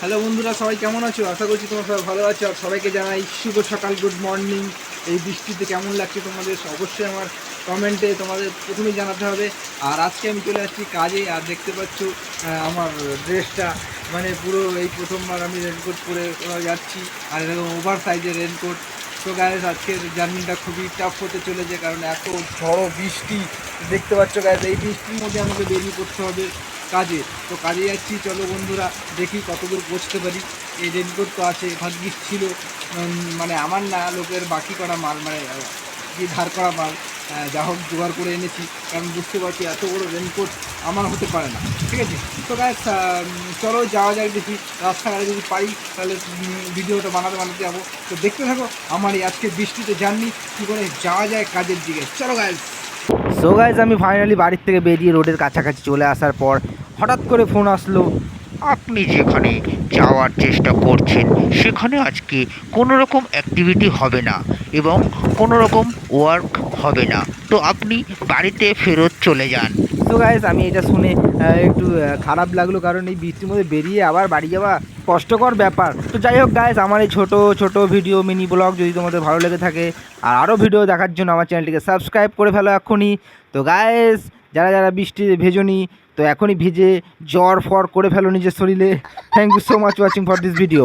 Hello বন্ধুরা, সবাই কেমন আছো? আশা করছি তোমরা সবাই ভালো আছো। আর সবাইকে জানাই শুভ সকাল, গুড মর্নিং। এই বৃষ্টিতে কেমন লাগছে তোমাদের? অবশ্যই আমার কমেন্টে তোমাদের প্রথমেই জানাতে হবে। আর আজকে আমি চলে আসছি কাজে, আর দেখতে পাচ্ছ আমার ড্রেসটা মানে পুরো এই প্রথমবার আমি রেনকোট পরে যাচ্ছি। আর এরকম ওভার সাইজের রেনকোট তো গায়ে আজকের জার্নিটা খুবই টাফ হতে চলেছে, কারণ এত ঝড়ো বৃষ্টি। দেখতে পাচ্ছ গায়ে এই বৃষ্টির মধ্যে আমাকে বেরিয়ে করতে হবে। কাজে। তো কাজে যাচ্ছি, চলো বন্ধুরা, দেখি কতদূর পৌঁছতে পারি। এই রেনকোট তো আছে, ভাগ্যিস ছিল। মানে আমার না, লোকের বাকি করা মাল মানে কি ধার করা মাল যা হোক জোগাড় করে এনেছি। কারণ বুঝতে পারছি এত বড় রেনকোট আমার হতে পারে না, ঠিক আছে? তো গাছ চলো যাওয়া যাক দেখি, রাস্তাঘাটে যদি পাই তাহলে ভিডিওটা বানাতে বানাতে যাব। তো দেখতে থাকো, আমার এই আজকে বৃষ্টিতে জার্নি, কী করে যাওয়া যায় কাজের দিকে। চলো গাছ সো গাইজ আমি ফাইনালি বাড়ির থেকে বেরিয়ে রোডের কাছাকাছি চলে আসার পর হঠাৎ করে ফোন আসলো। আপনি যেখানে যাওয়ার চেষ্টা করছেন, সেখানে আজকে কোনো রকম অ্যাক্টিভিটি হবে না এবং কোনো রকম ওয়ার্ক হবে না। তো আপনি বাড়িতে ফেরত চলে যান। সো গাইজ আমি এটা শুনে একটু খারাপ লাগল কারণ এই বৃষ্টির মধ্যে বেরিয়ে আবার বাড়ি যাওয়া কষ্টকর ব্যাপার। তো যাই হোক গাইজ আমার এই ছোটো ছোটো ভিডিও মিনি ব্লগ যদি তোমাদের ভালো লেগে থাকে, আর আরও ভিডিও দেখার জন্য আমার চ্যানেলটিকে সাবস্ক্রাইব করে ফেলো এখনই তো গাইজ যারা যারা বৃষ্টিতে ভেজনি, তো এখনই ভিজে জ্বর ফর করে ফেলো নিজের শরীরে। Thank you so much watching for this video